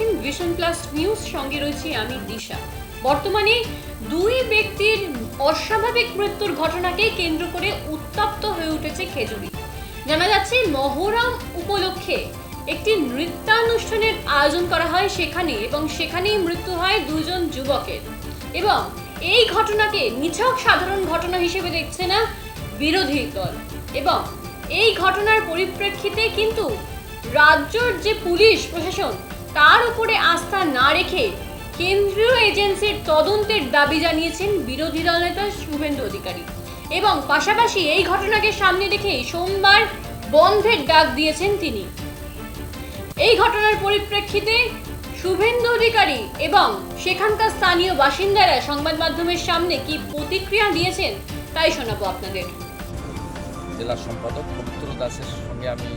দেখছেন vision plus news সঙ্গে রয়েছে আমি দিশা। বর্তমানে দুই ব্যক্তির অস্বাভাবিক মৃত্যুর ঘটনাকে কেন্দ্র করে উত্তপ্ত হয়ে উঠেছে খেজুরি। জানা যাচ্ছে, মহরম উপলক্ষে একটি নৃত্যানুষ্ঠানের আয়োজন করা হয় সেখানে এবং সেখানেই মৃত্যু হয় দুজন যুবকের। এবং এই ঘটনাকে নিছক সাধারণ ঘটনা হিসেবে দেখছে না বিরোধী দল। এবং এই ঘটনার পরিপ্রেক্ষিতে কিন্তু রাজ্যর যে পুলিশ প্রশাসন তার উপরে আস্থা না রেখে কেন্দ্রীয় এজেন্সির তদন্তের দাবি জানিয়েছেন বিরোধী দল নেতা শুভেন্দু অধিকারী। এবং পাশাপাশি এই ঘটনাকে সামনে রেখে সোমবার বন্ধের ডাক দিয়েছেন তিনি। এই ঘটনার পরিপ্রেক্ষিতে শুভেন্দু অধিকারী এবং সেখানকার স্থানীয় বাসিন্দারা সংবাদ মাধ্যমের সামনে কি প্রতিক্রিয়া দিয়েছেন, তাই শোনাবো আপনাদের। জেলা সম্পাদক পবিত্র দাসের সঙ্গে আমি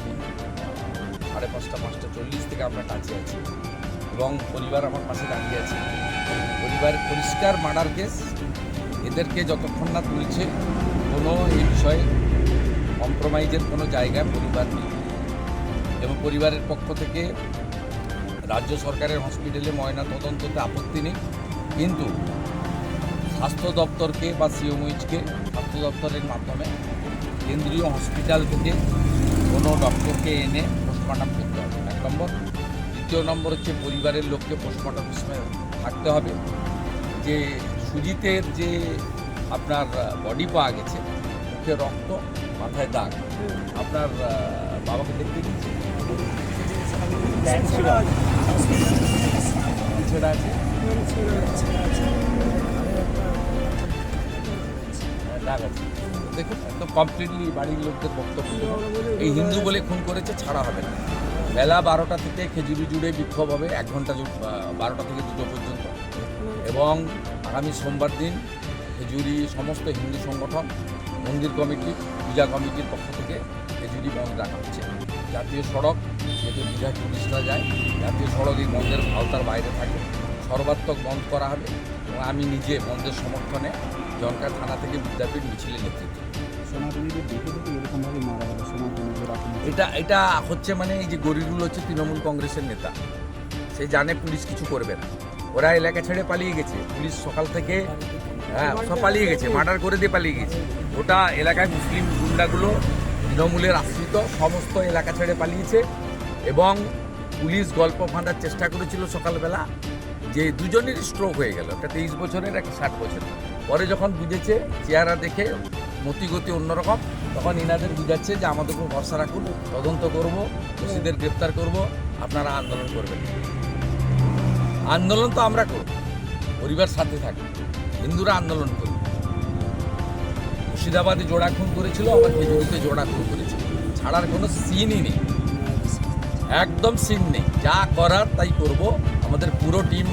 সাড়ে পাঁচটা পাঁচটা চল্লিশ থেকে আমরা কাছে আছি। এবং পরিবার আমার পাশে দাঁড়িয়ে আছে। পরিবার পরিষ্কার মার্ডার কেস। এদেরকে যতক্ষণ না তুলছে, কোনো এই বিষয়ে কম্প্রোমাইজের কোনো জায়গায় পরিবার নেই। এবং পরিবারের পক্ষ থেকে রাজ্য সরকারের হসপিটালে ময়না তদন্ততে আপত্তি নেই। কিন্তু স্বাস্থ্য দপ্তরকে বা সিওমইচকে স্বাস্থ্য দপ্তরের মাধ্যমে কেন্দ্রীয় হসপিটাল থেকে কোনো ডক্টরকে এনে পোস্টমর্টম করতে হবে। এক নম্বর। দ্বিতীয় নম্বর হচ্ছে পরিবারের লোককে পোস্টমর্টম হিসেবে থাকতে হবে। যে সুজিতের যে আপনার বডি পাওয়া গেছে, মুখে রক্ত, মাথায় দাগ, আপনার বাবাকে দেখতে দিয়েছে আছে? দাগ আছে। দেখুন একদম কমপ্লিটলি বাড়ির লোকদের বক্তব্য এই হিন্দু বলে খুন করেছে, ছাড়া হবে না। বেলা বারোটা থেকে খেজুরি জুড়ে বিক্ষোভ হবে, এক ঘণ্টা বারোটা থেকে দুটো পর্যন্ত। এবং আগামী সোমবার দিন খেজুরি, সমস্ত হিন্দু সংগঠন, মন্দির কমিটি, পূজা কমিটির পক্ষ থেকে খেজুরি বন্ধ রাখা হচ্ছে। জাতীয় সড়ক, যেহেতু দীঘায় টুরিস্টরা যায়, জাতীয় সড়ক এই বন্ধের আওতার বাইরে থাকে। সর্বাত্মক বন্ধ করা হবে এবং আমি নিজে বন্ধের সমর্থনে জনকার থানা থেকে বিদ্যাপীঠ মিছিলের নেতৃত্ব। এটা এটা হচ্ছে মানে এই যে গরিগুলো হচ্ছে তৃণমূল কংগ্রেসের নেতা। সে জানে পুলিশ কিছু করবে না। ওরা এলাকা ছেড়ে পালিয়ে গেছে। পুলিশ সকাল থেকে হ্যাঁ সব পালিয়ে গেছে মার্ডার করে দিয়ে পালিয়ে গেছে। ওটা এলাকায় মুসলিম গুন্ডাগুলো তৃণমূলের আশ্রিত সমস্ত এলাকা ছেড়ে পালিয়েছে এবং পুলিশ গল্প ফাঁদার চেষ্টা করেছিল সকালবেলা যে দুজনের স্ট্রোক হয়ে গেল। একটা তেইশ বছরের একটা ষাট বছরের। পরে যখন বুঝেছে, চেহারা দেখে মতিগতি অন্যরকম, তখন ইনাদের বুঝাচ্ছে যে আমাদের উপর ভরসা রাখুন, তদন্ত করব, দোষীদের গ্রেপ্তার করব, আপনারা আন্দোলন করবেন। আন্দোলন তো আমরা করব, পরিবার সাথে থাকবে হিন্দুরা আন্দোলন করবে মুর্শিদাবাদে জোড়া খুন করেছিল, আবার খেজুরিতে জোড়া খুন করেছিল। ছাড়ার কোনো সিনই নেই। একদম সিন নেই। যা করার তাই করব। আমাদের পুরো টিম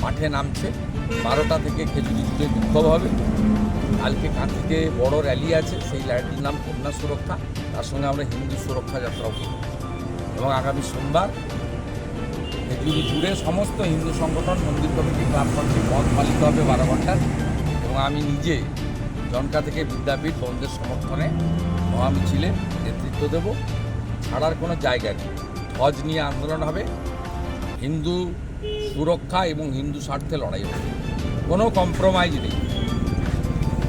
মাঠে নামছে। বারোটা থেকে খেজুরি জুড়ে বিক্ষোভ হবে। কালকে কাঁথিতে বড় র্যালি আছে, সেই র্যালির নাম কন্যা সুরক্ষা। তার সঙ্গে আমরা হিন্দু সুরক্ষা যাত্রাও করব। এবং আগামী সোমবার খেজুরি জুড়ে সমস্ত হিন্দু সংগঠন মন্দির কমিটি ক্লাব কমিটি পথ পালিত হবে বারো ঘণ্টার। এবং আমি নিজে জনকা থেকে বিদ্যাপীঠ বন্ধের সমর্থনে মহামিছিলে নেতৃত্ব দেব। ছাড়ার কোনো জায়গা নেই। হজ নিয়ে আন্দোলন হবে। হিন্দু সুরক্ষা এবং হিন্দু স্বার্থে লড়াই হবে। কোনো কম্প্রোমাইজ নেই।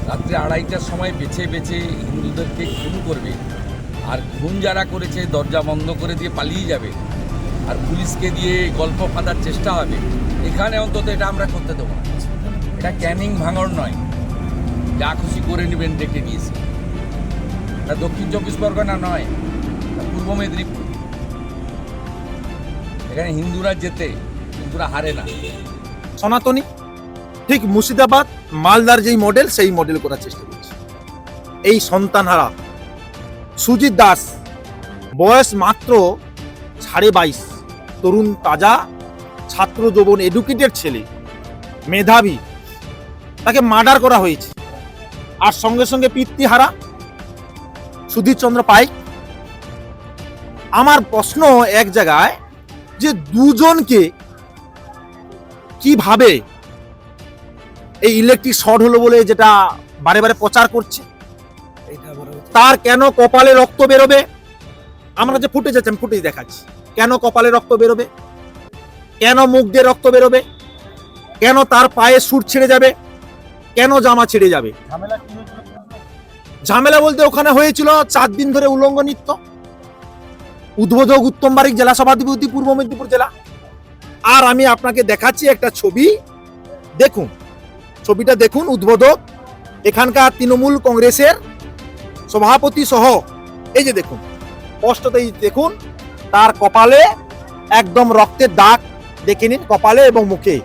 রাত্রে আড়াইটার সময় বেছে বেছে হিন্দুদেরকে খুন করবে। আর খুন যারা করেছে, দরজা বন্ধ করে দিয়ে পালিয়ে যাবে। আর পুলিশকে দিয়ে গল্প ফাঁদার চেষ্টা হবে। এখানে অন্তত এটা আমরা করতে দেবো না। এটা ক্যানিং ভাঙর নয়। যা খুশি করে নেবেন, ডেকে নিয়েছে এটা দক্ষিণ চব্বিশ পরগনা নয় পূর্ব মেদিনীপুর। এখানে হিন্দুরা যেতে হিন্দুরা হারে না। সনাতনী, ঠিক মুর্শিদাবাদ, মালদার যেই মডেল সেই মডেল করার চেষ্টা করছে। এই সন্তানহারা, সুজিত দাস, বয়স মাত্র সাড়ে বাইশ, তরুণ তাজা, ছাত্র যৌবন এডুকেটেড ছেলে, মেধাবী, তাকে মার্ডার করা হয়েছে। আর সঙ্গে সঙ্গে পিতৃহারা, সুধীর চন্দ্র পাই আমার প্রশ্ন এক জায়গায় যে দুজনকে কীভাবে এই ইলেকট্রিক শর্ট হলো বলে যেটা বারে বারে প্রচার করছে? তার কেন কপালে রক্ত বেরোবে? আমরা যে ফুটেজ আছে আমি ফুটেজ দেখাচ্ছি। কেন কপালে রক্ত বেরোবে? কেন মুখ দিয়ে রক্ত বেরোবে? কেন তার পায়ে সুট ছিঁড়ে যাবে? কেন জামা ছিঁড়ে যাবে? ঝামেলা বলতে ওখানে হয়েছিল চার দিন ধরে উলঙ্গ নৃত্য। উদ্বোধক উত্তম বারিক জেলা সভাধিপতি পূর্ব মেদিনীপুর জেলা। আর আমি আপনাকে দেখাচ্ছি একটা ছবি। দেখুন ছবিটা দেখুন উদ্বোধক এখানকার তৃণমূল কংগ্রেসের সভাপতি সহ। এই যে দেখুন স্পষ্টতেই দেখুন তার কপালে একদম রক্তের দাগ দেখে নিন কপালে এবং মুখে।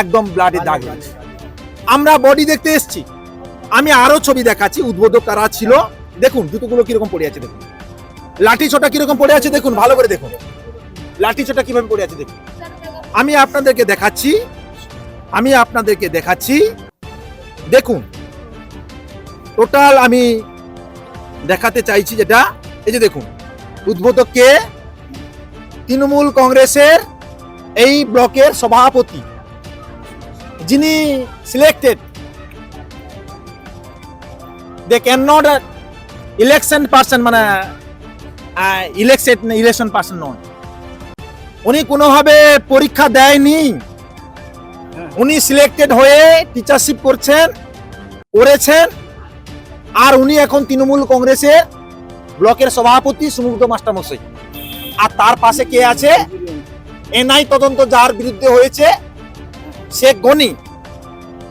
একদম ব্লাডের দাগ। আমরা বডি দেখতে এসছি। আমি আরও ছবি দেখাচ্ছি উদ্বোধক কারা ছিল। দেখুন জুতোগুলো কীরকম পড়ে আছে দেখুন। লাঠি ছোটা কীরকম পড়ে আছে দেখুন ভালো করে দেখুন। লাঠি ছোটা কীভাবে পড়ে আছে দেখুন। আমি আপনাদেরকে দেখাচ্ছি, আমি আপনাদেরকে দেখাচ্ছি। দেখুন, টোটাল আমি দেখাতে চাইছি যেটা, এই যে দেখুন উদ্বোধককে তৃণমূল কংগ্রেসের এই ব্লকের সভাপতি, যিনি selected they can not election person মানে ইলেকশন ইলেকশন পার্সন নন উনি কোনোভাবে পরীক্ষা দেয়নি। উনি সিলেক্টেড হয়ে টিচারশিপ করছেন, করেছেন, আর উনি এখন তৃণমূল কংগ্রেসের ব্লকের সভাপতি সুমুগ্ধ মাস্টারমশাই। আর তার পাশে কে আছে? এনআই তদন্ত যার বিরুদ্ধে হয়েছে, শেখ গনি।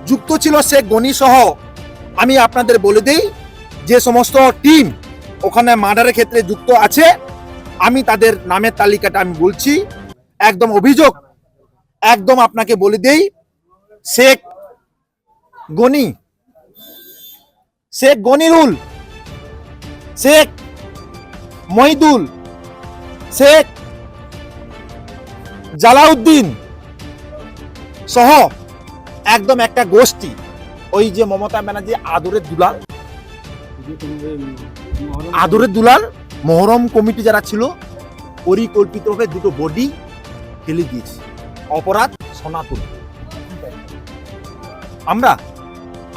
যুক্ত ছিল শেখ গনি সহ। আমি আপনাদের বলে দিই, যে সমস্ত টিম ওখানে মার্ডারের ক্ষেত্রে যুক্ত আছে, আমি তাদের নামের তালিকাটা আমি বলছি। একদম অভিযোগ, একদম আপনাকে বলে দেই, শেখ গনি, শেখ গনিরুল, শেখ মহিদুল, শেখ জালাউদ্দিন সহ একদম একটা গোষ্ঠী, ওই যে মমতা ব্যানার্জি, আদরের দুলাল। আদরের দুলাল, মহরম কমিটি যারা ছিল, পরিকল্পিতভাবে দুটো বডি ফেলে দিয়েছি। অপরাধ সনাতন। আমরা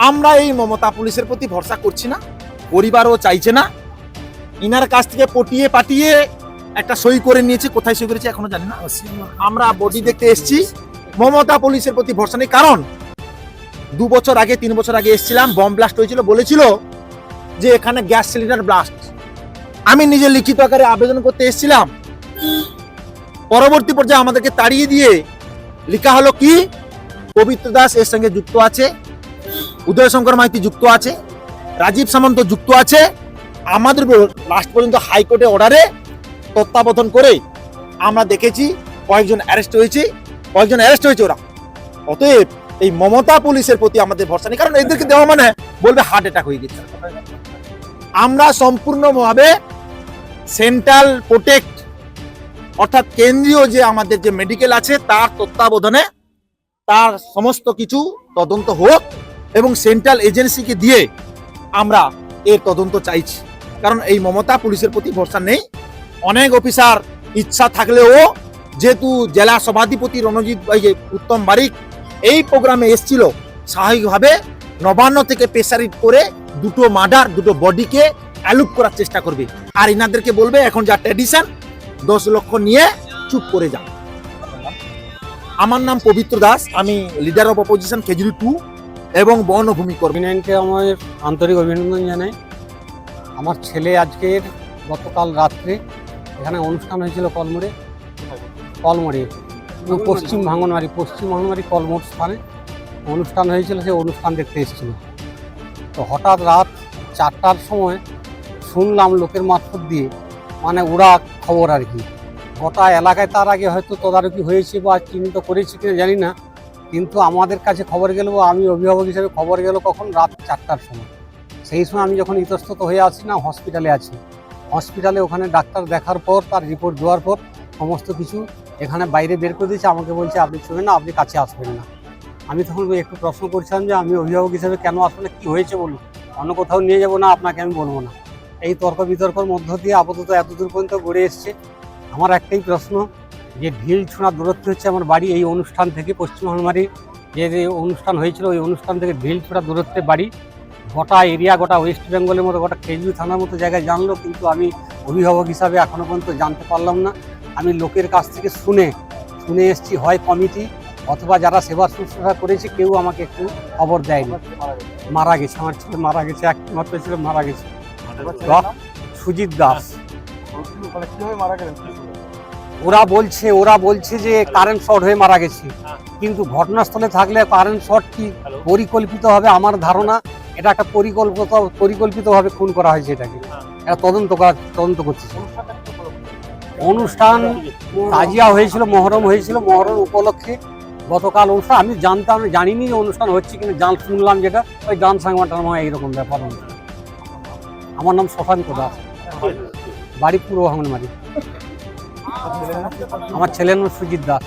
আমরা এই মমতা পুলিশের প্রতি ভরসা করছি না, পরিবারও চাইছে না। ইনার কাছ থেকে পটিয়ে পাঠিয়ে একটা সই করে নিয়েছে, কোথায় সই করেছে এখনও জানি না। আমরা বডি দেখতে এসেছি, মমতা পুলিশের প্রতি ভরসা নেই, কারণ দু বছর আগে, তিন বছর আগে এসেছিলাম, বম ব্লাস্ট হয়েছিল, বলেছিল যে এখানে গ্যাস সিলিন্ডার ব্লাস্ট আমি নিজে লিখিত আকারে আবেদন করতে এসেছিলাম। পরবর্তী পর্যায়ে আমাদেরকে তাড়িয়ে দিয়ে লেখা হলো কি? পবিত্র দাস এর সঙ্গে যুক্ত আছে, উদয় শঙ্কর মাইতি যুক্ত আছে, রাজীব সামন্ত যুক্ত আছে। আমাদের লাস্ট পর্যন্ত হাইকোর্টে অর্ডারে তত্ত্বাবধান করে আমরা দেখেছি কয়েকজন অ্যারেস্ট হয়েছে। কয়েকজন অ্যারেস্ট হয়েছে ওরা। অতএব এই মমতা পুলিশের প্রতি আমাদের ভরসা নেই। কারণ এদেরকে দেওয়া মানে বলবে হার্ট অ্যাটাক হয়ে গেছে। আমরা সম্পূর্ণভাবে সেন্ট্রাল প্রোটেক্ট অর্থাৎ কেন্দ্রীয় যে আমাদের যে মেডিকেল আছে, তার তত্ত্বাবধানে তার সমস্ত কিছু তদন্ত হোক এবং সেন্ট্রাল এজেন্সিকে দিয়ে আমরা এর তদন্ত চাইছি। কারণ এই মমতা পুলিশের প্রতি ভরসা নেই। অনেক অফিসার ইচ্ছা থাকলেও যেহেতু জেলা সভাধিপতি রণজিৎ যে উত্তম বারিক, এই প্রোগ্রামে এসছিল, স্বাভাবিকভাবে নবান্ন থেকে প্রেসারিট করে দুটো মার্ডার, দুটো বডিকে অ্যালুপ করার চেষ্টা করবে। আর ইনাদেরকে বলবে, এখন যা ট্র্যাডিশন দশ লক্ষ নিয়ে চুপ করে যান আমার নাম পবিত্র দাস, আমি leader of opposition Khejuri two এবং বনভূমি কর্মী। অভিনয়নকে আমার আন্তরিক অভিনন্দন জানাই। আমার ছেলে আজকের গতকাল রাত্রে এখানে অনুষ্ঠান হয়েছিল কলমোড়ে। কলমোড়ে পশ্চিম ভাঙনবাড়ি পশ্চিম ভাঙনবাড়ি কলমোড় স্থানে অনুষ্ঠান হয়েছিল, সেই অনুষ্ঠান দেখতে এসেছিল। তো হঠাৎ রাত চারটার সময় শুনলাম লোকের মারফত দিয়ে মানে ওরা খবর আর কি। গোটা এলাকায় তার আগে হয়তো তদারকি হয়েছে বা চিহ্নিত করেছে কিনা জানি না। কিন্তু আমাদের কাছে খবর গেল আমি অভিভাবক হিসেবে খবর গেল কখন? রাত চারটার সময়। সেই সময় আমি যখন ইতস্তত হয়ে আছি না হসপিটালে আছি। হসপিটালে ওখানে ডাক্তার দেখার পর, তার রিপোর্ট দেওয়ার পর সমস্ত কিছু এখানে বাইরে বের করে দিয়েছে। আমাকে বলছে, আপনি চলবেন না, আপনি কাছে আসবেন না। আমি তখন একটু প্রশ্ন করছিলাম যে, আমি অভিভাবক হিসেবে কেন আসব না? কী হয়েছে বলুন? অন্য কোথাও নিয়ে যাব না? আপনাকে আমি বলব না। এই তর্ক বিতর্কর মধ্য দিয়ে আপাতত এতদূর পর্যন্ত গড়ে এসছে। আমার একটাই প্রশ্ন, যে ঢিল ছোঁড়া দূরত্ব হচ্ছে আমার বাড়ি এই অনুষ্ঠান থেকে পশ্চিম হলমারি। যে যে অনুষ্ঠান হয়েছিল, ওই অনুষ্ঠান থেকে ঢিল ছোড়া দূরত্বে বাড়ি। গোটা এরিয়া, গোটা ওয়েস্ট বেঙ্গলের মতো, গোটা খেজুরি থানার মতো জায়গায় জানলো, কিন্তু আমি অভিভাবক হিসাবে এখনও পর্যন্ত জানতে পারলাম না। আমি লোকের কাছ থেকে শুনে শুনে এসেছি, হয় কমিটি অথবা যারা সেবা শুশ্রূষা করেছে, কেউ আমাকে একটু খবর দেয়নি। মারা গেছে, আমার ছেলে মারা গেছে, একমাত্র ছেলে মারা গেছে। সুজিত দাস। ওরা বলছে ওরা বলছে যে কারেন্ট শর্ট হয়ে মারা গেছে। কিন্তু ঘটনাস্থলে থাকলে কারেন্ট শর্ট কি পরিকল্পিত হবে আমার ধারণা? এটা একটা পরিকল্পিত পরিকল্পিতভাবে খুন করা হয়েছে এটাকে। এটা তদন্ত করা তদন্ত করছে। অনুষ্ঠান তাজিয়া হয়েছিল মহরম হয়েছিল মহরম উপলক্ষে। গতকাল অনুষ্ঠান আমি জানতাম জানিনি যে অনুষ্ঠান হচ্ছে কিন্তু জান শুনলাম যেটা ওই গান মনে হয় এইরকম ব্যাপার অনুষ্ঠান। আমার নাম সফান্ত দাস বাড়ি পুরো ভাঙনমারি। আমার ছেলের নাম সুজিত দাস।